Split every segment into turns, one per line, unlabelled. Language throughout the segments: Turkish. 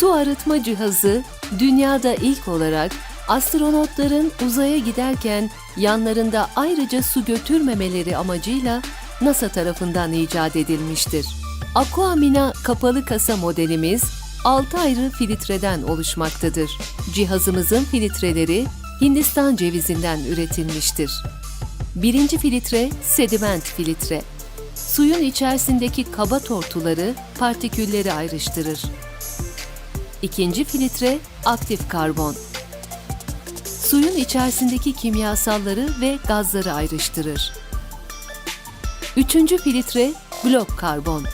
Su arıtma cihazı dünyada ilk olarak astronotların uzaya giderken yanlarında ayrıca su götürmemeleri amacıyla NASA tarafından icat edilmiştir. Aquamina kapalı kasa modelimiz 6 ayrı filtreden oluşmaktadır. Cihazımızın filtreleri Hindistan cevizinden üretilmiştir. Birinci filtre sediment filtre. Suyun içerisindeki kaba tortuları, partikülleri ayrıştırır. İkinci filtre aktif karbon. Suyun içerisindeki kimyasalları ve gazları ayrıştırır. Üçüncü filtre blok karbon.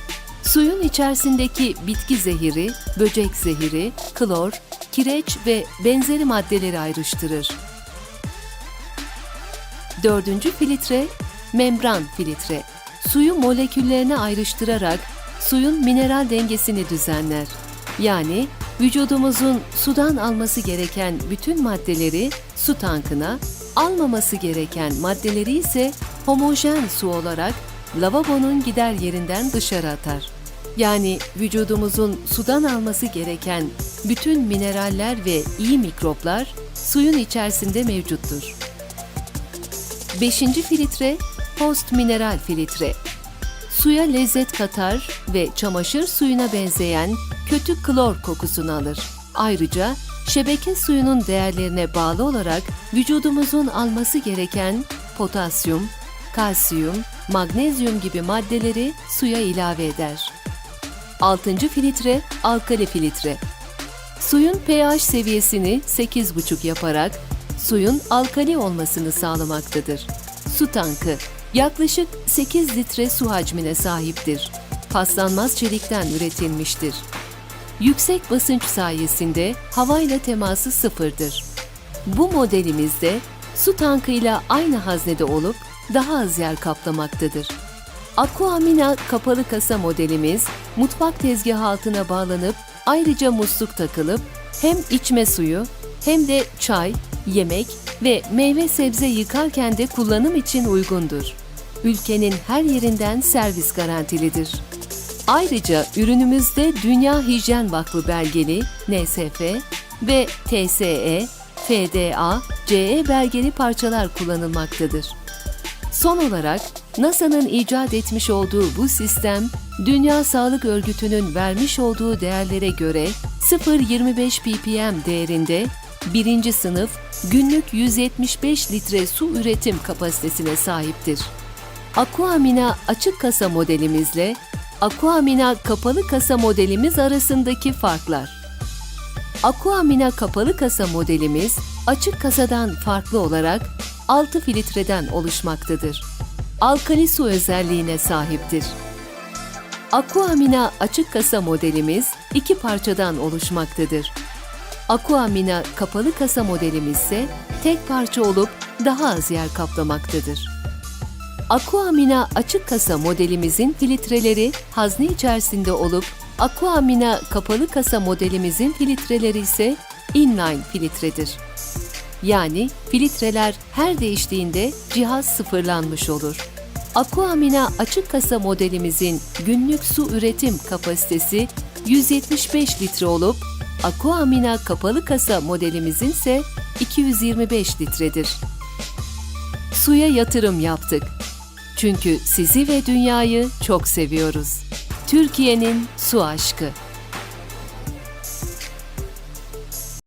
Suyun içerisindeki bitki zehiri, böcek zehiri, klor, kireç ve benzeri maddeleri ayrıştırır. Dördüncü filtre membran filtre. Suyu moleküllerine ayrıştırarak suyun mineral dengesini düzenler. Yani vücudumuzun sudan alması gereken bütün maddeleri su tankına, almaması gereken maddeleri ise homojen su olarak lavabonun gider yerinden dışarı atar. Yani vücudumuzun sudan alması gereken bütün mineraller ve iyi mikroplar suyun içerisinde mevcuttur. Beşinci filtre post mineral filtre. Suya lezzet katar ve çamaşır suyuna benzeyen kötü klor kokusunu alır. Ayrıca şebeke suyunun değerlerine bağlı olarak vücudumuzun alması gereken potasyum, kalsiyum, magnezyum gibi maddeleri suya ilave eder. Altıncı filtre alkali filtre. Suyun pH seviyesini 8,5 yaparak suyun alkali olmasını sağlamaktadır. Su tankı yaklaşık 8 litre su hacmine sahiptir. Paslanmaz çelikten üretilmiştir. Yüksek basınç sayesinde havayla teması sıfırdır. Bu modelimizde su tankıyla aynı haznede olup daha az yer kaplamaktadır. Aquamina kapalı kasa modelimiz mutfak tezgahı altına bağlanıp ayrıca musluk takılıp hem içme suyu hem de çay, yemek ve meyve sebze yıkarken de kullanım için uygundur. Ülkenin her yerinden servis garantilidir. Ayrıca ürünümüzde Dünya Hijyen Vakfı belgeli NSF ve TSE, FDA, CE belgeli parçalar kullanılmaktadır. Son olarak NASA'nın icat etmiş olduğu bu sistem, Dünya Sağlık Örgütü'nün vermiş olduğu değerlere göre 0.25 ppm değerinde birinci sınıf günlük 175 litre su üretim kapasitesine sahiptir. Aquamina açık kasa modelimizle Aquamina kapalı kasa modelimiz arasındaki farklar. Aquamina kapalı kasa modelimiz açık kasadan farklı olarak 6 filtreden oluşmaktadır. Alkali su özelliğine sahiptir. Aquamina açık kasa modelimiz iki parçadan oluşmaktadır. Aquamina kapalı kasa modelimiz ise tek parça olup daha az yer kaplamaktadır. Aquamina açık kasa modelimizin filtreleri hazne içerisinde olup Aquamina kapalı kasa modelimizin filtreleri ise inline filtredir. Yani filtreler her değiştiğinde cihaz sıfırlanmış olur. Aquamina açık kasa modelimizin günlük su üretim kapasitesi 175 litre olup Aquamina kapalı kasa modelimizin ise 225 litredir. Suya yatırım yaptık. Çünkü sizi ve dünyayı çok seviyoruz. Türkiye'nin su aşkı.